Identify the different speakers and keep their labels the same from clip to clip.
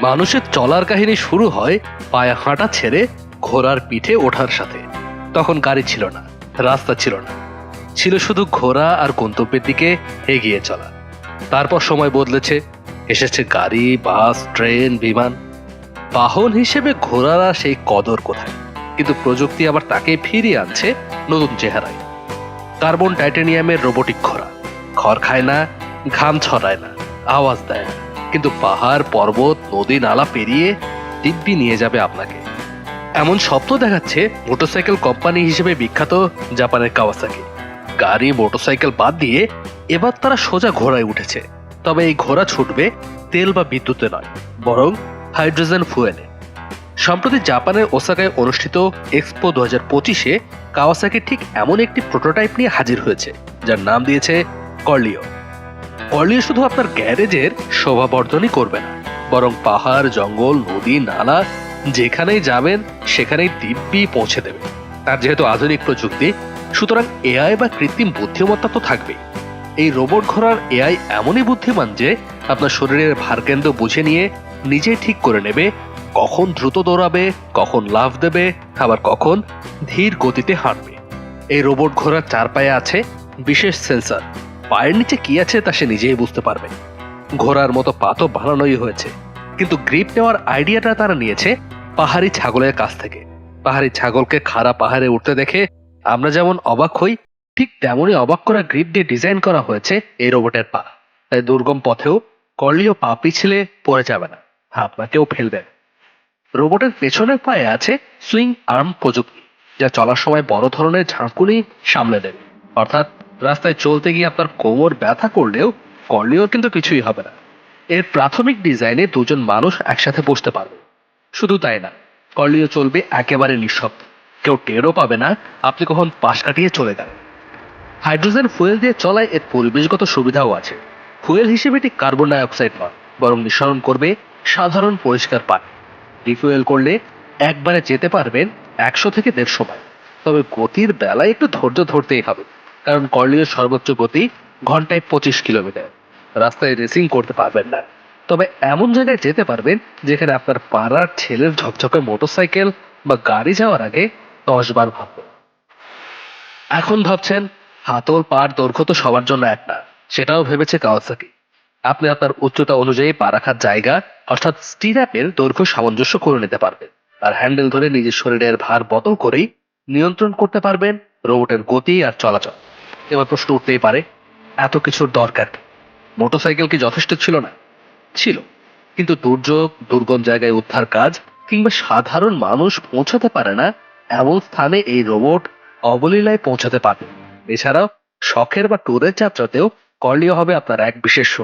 Speaker 1: মানুষের চলার কাহিনী শুরু হয় পায়ে হাঁটা ছেড়ে ঘোড়ার পিঠে ওঠার সাথে। তখন গাড়ি ছিল না, রাস্তা ছিল না। ছিল শুধু ঘোড়া আর গন্তব্যের দিকে এগিয়ে চলা। তারপর সময় বদলেছে। এসেছে গাড়ি, বাস, ট্রেন, বিমান। বাহন হিসেবে ঘোড়ারা সেই কদর কোথায়? কিন্তু প্রযুক্তি আবার তাকে ফিরিয়ে আনছে নতুন চেহারায়। কার্বন টাইটানিয়ামের রোবোটিক ঘোড়া। খড় খায় না, ঘাম ছড়ায় না, আওয়াজ দেয় না। কিন্তু পাহাড়, পর্বত, নদী, নালা পেরিয়ে দিব্যি নিয়ে যাবে আপনাকে। এমন স্বপ্ন দেখাচ্ছে মোটরসাইকেল কোম্পানি হিসেবে বিখ্যাত জাপানের কাওয়াসাকি। গাড়ি, মোটরসাইকেল বাদ দিয়ে এবার তারা সোজা ঘোড়ায় উঠেছে। তবে এই ঘোড়া ছুটবে তেল বা বিদ্যুতে নয়, বরং হাইড্রোজেন ফুয়েলে। সম্প্রতি জাপানের ওসাকায় অনুষ্ঠিত এক্সপো দু হাজার পঁচিশে কাওয়াসাকি ঠিক এমন একটি প্রোটোটাইপ নিয়ে হাজির হয়েছে, যার নাম দিয়েছে কর্লিও। কর্লিও শুধু আপনার গ্যারেজের শোভাবর্ধনই করবে না, বরং পাহাড়, জঙ্গল, নদী, নালা, যেখানেই যাবেন, সেখানেই দিব্যি পৌঁছে দেবে। তার যেহেতু আধুনিক প্রযুক্তি, সুতরাং এআই বা কৃত্রিম বুদ্ধিমত্তা তো থাকবেই। এই রোবট ঘোড়ার এআই এমনই বুদ্ধিমান যে, আপনার শরীরের ভারকেন্দ্র বুঝে নিয়ে নিজেই ঠিক করে নেবে, কখন দ্রুত দৌড়াবে, কখন লাফ দেবে, আবার কখন ধীর গতিতে হাঁটবে। এই রোবট ঘোড়ার চার পায়ে আছে বিশেষ সেন্সর পায়ের নিচে কি আছে তা সে নিজেই বুঝতে পারবে। ঘোড়ার মতো পা তো বানানোই হয়েছে। কিন্তু গ্রিপ নেওয়ার আইডিয়াটা তারা নিয়েছে পাহাড়ি ছাগলের কাছ থেকে। পাহাড়ি ছাগলকে খাড়া পাহাড়ে উঠতে দেখে আমরা যেমন অবাক হই, ঠিক তেমনই অবাক করা গ্রিপ দিয়ে ডিজাইন করা হয়েছে এই রোবটের পা। তাই দুর্গম পথেও কর্লীয় পা পিছলে পড়ে যাবে না, আপনাকেও ফেলবে। রোবটের পেছনের পায়ে আছে সুইং আর্ম প্রযুক্তি, যা চলার সময় বড় ধরনের ঝাঁকুনি সামলে দেবে। অর্থাৎ রাস্তায় চলতে গিয়ে আপনার কোমর ব্যথা করলেও কর্লীয় কিন্তু কিছুই হবে না। এর প্রাথমিক ডিজাইনে দুজন মানুষ একসাথে বসতে পারবে। শুধু তাই না কর্লীয় চলবে একেবারে নিঃশব্দ। কেউ টেরও পাবে না, আপনি কখন পাশ কাটিয়ে চলে গেলেন হাইড্রোজেন ফুয়েল দিয়ে চলায় এর পরিবেশগত সুবিধাও আছে। ফুয়েল হিসেবে এটি কার্বন ডাই অক্সাইড নয়, বরং নিঃসরণ করবে সাধারণ পরিষ্কার পানি। রিফুয়েল করলে একবারে যেতে পারবেন একশো থেকে দেড়শো মাইল। তবে গতির বেলায় একটু ধৈর্য ধরতেই হবে। কারণ কর্লীয় সর্বোচ্চ গতি ঘন্টায় পঁচিশ কিলোমিটার। রাস্তায় রেসিং করতে পারবেন না। তবে এমন জায়গায় যেতে পারবেন যেখানে আপনার পাড়ার ছেলের ঝকঝকে মোটরসাইকেল বা গাড়ি যাওয়ার আগে দশ বার ভাববেন। এখন ভাবছেন, হাতল পার দৈর্ঘ্য তো সবার জন্য এক না সেটাও ভেবেছে কাওয়াসাকি আপনি আপনার উচ্চতা অনুযায়ী পা রাখার জায়গা, অর্থাৎ স্টিরাপের দৈর্ঘ্য সামঞ্জস্য করে নিতে পারবেন। আর হ্যান্ডেল ধরে নিজের শরীরের ভার বদল করেই নিয়ন্ত্রণ করতে পারবেন রোবটের গতি আর চলাচল। এবার প্রশ্ন উঠতেই পারে, এত কিছুর দরকার? মোটরসাইকেল কি যথেষ্ট ছিল না? ছিল। কিন্তু দুর্যোগ, দুর্গম জায়গায় উদ্ধার কাজ, কিংবা সাধারণ মানুষ পৌঁছাতে পারে না, এমন স্থানে এই রোবট অবলীলায় পৌঁছাতে পারবে। এছাড়াও, শখের বা ট্যুরের যাত্রাতেও কর্লীয় হবে আপনার এক বিশেষ।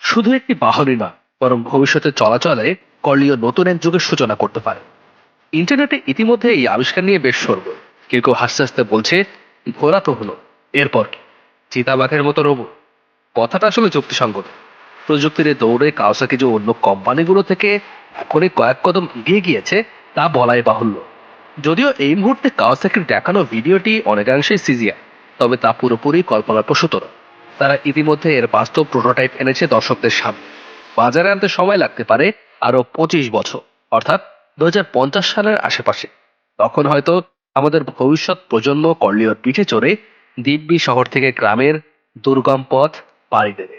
Speaker 1: শুধু একটি বাহনই না বরং ভবিষ্যতে চলাচলে কর্লীয় নতুন এক যুগের সূচনা করতে পারে। ইন্টারনেটে ইতিমধ্যে এই আবিষ্কার নিয়ে বেশ সরব কেউ কেউ হাসতে হাসতে বলছে, ঘোরা তো হলো। এরপর কি? চিতাবাঘের মতো রোবট। কথাটা আসলে যুক্তিসঙ্গত। প্রযুক্তির দৌড়ে কাওসাকি যে অন্য কোম্পানিগুলো থেকে এখনই কয়েক কদম এগিয়ে গিয়েছে, তা বলাই বাহুল্য। যদিও এই মুহূর্তে কাওয়াসাকির দেখানো ভিডিওটি অনেকাংশেই সিজিআই, তবে তা পুরোপুরি কল্পনাপ্রসূত নয়। তারা ইতিমধ্যে এর বাস্তব প্রোটোটাইপ এনেছে দর্শকদের সামনে। বাজারে আনতে সময় লাগতে পারে আরও পঁচিশ বছর, অর্থাৎ দুহাজার পঞ্চাশ সালের আশেপাশে। তখন হয়তো আমাদের ভবিষ্যৎ প্রজন্ম কর্লীয়র পিঠে চড়ে দিব্যি শহর থেকে গ্রামের দুর্গম পথ পাড়ি দেবে।